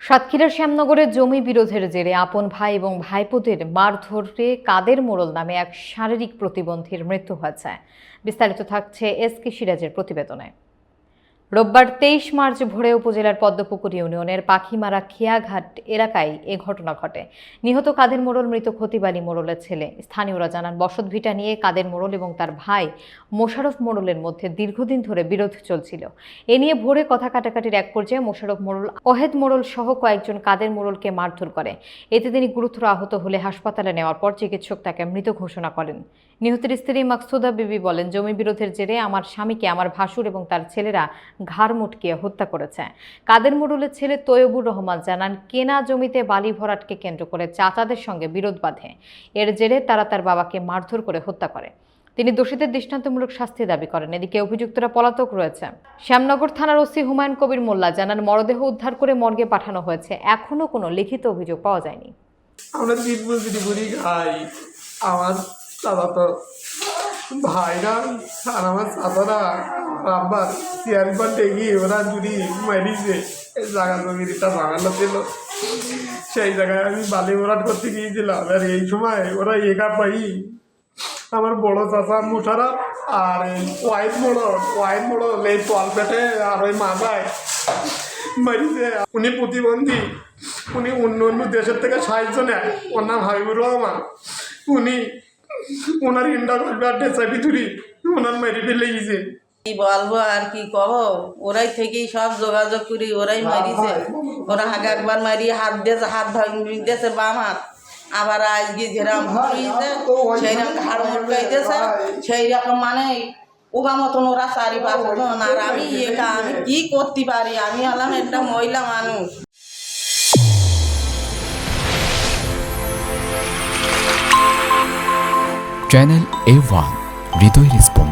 সাতক্ষীরার শ্যামনগরের জমি বিরোধের জেরে আপন ভাই এবং ভাইপোদের মারধরে কাদের মোড়ল নামে এক শারীরিক প্রতিবন্ধীর মৃত্যু হয়েছে। বিস্তারিত থাকছে এস কে সিরাজের প্রতিবেদনে। রোববার তেইশ মার্চ ভোরে উপজেলার পদ্মপুকুর ইউনিয়নের পাখিমারা খেয়াঘাট এলাকায় এ ঘটনা ঘটে। নিহত কাদের মোড়ল মৃত খতিবালী মোড়লের ছেলে। স্থানীয়রা জানান বসতভিটা নিয়ে কাদের মোড়ল এবং তার ভাই মোশারফ মোড়লের মধ্যে দীর্ঘদিন ধরে বিরোধ চলছিল। এ নিয়ে ভোরে কথা কাটাকাটির এক পর্যায়ে মোশারফ মোড়ল, অহেদ মোড়ল সহ কয়েকজন কাদের মোড়লকে মারধর করে। এতে তিনি গুরুতর আহত হলে হাসপাতালে নেওয়ার পর চিকিৎসক তাকে মৃত ঘোষণা করেন। নিহতের স্ত্রী মাকসুদা বিবি বলেন, জমি বিরোধের জেরে আমার স্বামীকে, আমার ভাসুর এবং তার ছেলেরা ঘাড় মুটকিয়ে হত্যা করেছে। কাদের মোড়লের ছেলে তৈয়বুর রহমান জানান, কেনা জমিতে বালি ভরাটকে কেন্দ্র করে চাচাদের সঙ্গে বিরোধ বাঁধে। এর জেরে তারা তার বাবাকে মারধর করে হত্যা করে। তিনি দোষীদের দৃষ্টান্তমূলক শাস্তি দাবি করেন। এদিকে অভিযুক্তরা পলাতক রয়েছে। শ্যামনগর থানার ওসি হুমায়ুন কবির মোল্লা জানান, মরদেহ উদ্ধার করে মর্গে পাঠানো হয়েছে। এখনও কোনো লিখিত অভিযোগ পাওয়া যায়নি। আমরা খাই আমার তো ভাইরা আর আমার চাচারা আব্বার চেয়ার পাল্টে গিয়ে ওরা যদি মারিছে জায়গা জমিটা বাঙালো ছিল সেই জায়গায় আমি বালি ভরাট করতে গিয়েছিলাম। আর এই সময় ওরা একা পাই। আমার বড় চাচা মুঠারা আর এই হোয়াইট মোড়ল হোয়াইট মোড়ল, এই তল পেটে আর ওই মাথায় মারিছে। উনি প্রতিবন্ধী, উনি অন্য অন্য দেশের থেকে সাহায্য নেয়। ওর নাম হাবিবুর রহমান। উনি ওনার ইন্ডা করবে চাবি ধরি ওনার মেরে ফেলে গেছে। কি বলব আর কি কব? ওরাই থেকেই সব যোগাযোগ করি ওরাই মারিছে। ওরা আগে একবার মারি হাত দিয়েছে হাত দিয়েছে বাম হাত। আবার আজকে যেরকম হয়েছে সেই রকম ঘাড় মুটকাইতেছে সেই রকম মানে ওগা মতন ওরা চারিপাশে জন। আর আমি একা আমি কি করতে পারি? আমি হলাম একটা মহিলা মানুষ। चैनल ए वन हृदय रिस्पॉन्स